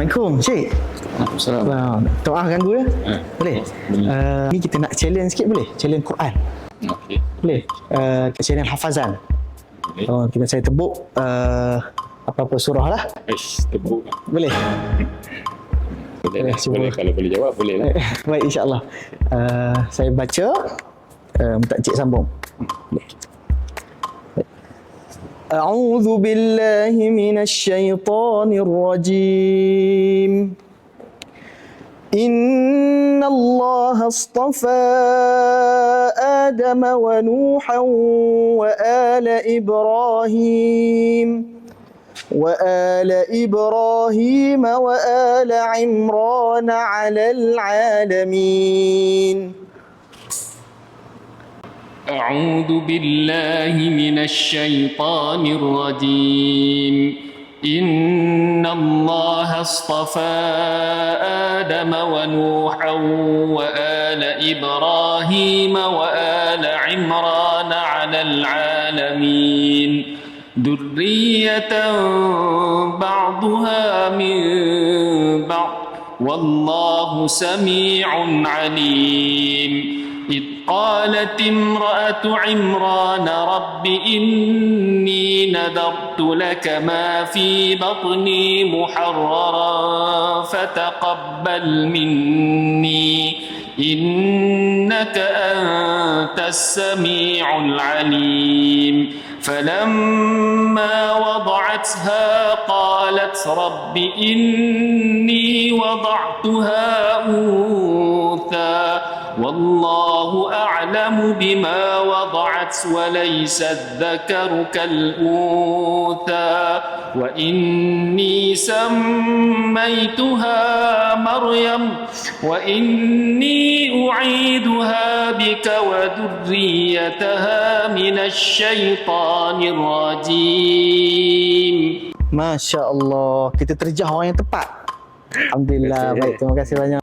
Assalamualaikum, Cik. Assalamualaikum. Uh, tak maaf ganggu ya? Eh, Boleh? boleh. Uh, ni kita nak challenge sikit boleh? Challenge Quran. Okey. Boleh? Uh, challenge hafazan. Boleh. Oh, kita saya tebuk uh, apa-apa surah lah. Ish, tebuk. Boleh? Boleh, Eh, lah. boleh kalau boleh jawab boleh lah. Baik, insyaAllah. Uh, saya baca. Uh, minta cik sambung. أعوذ بالله من الشيطان الرجيم. إن الله اصطفى آدم ونوحا وآل إبراهيم وآل إبراهيم وآل عمران على العالمين. أعوذ بالله من الشيطان الرجيم. إن الله اصطفى آدم ونوحا وآل إبراهيم وآل عمران على العالمين. ذرية بعضها من بعض. والله سميع عليم. إذ قالت امرأة عمران رب إني نذرت لك ما في بطني محررا فتقبل مني. إنك أنت السميع العليم. فلما وضعتها قالت رب إني وضعتها أنثى. والله أعلم بما وضعت وليس الذكر كالأنثى وإني سميتها مريم وإني أعيدها بك وذريتها من الشيطان الرجيم. Masya Allah. Kita terjah orang yang tepat. Alhamdulillah. Baik terima kasih banyak.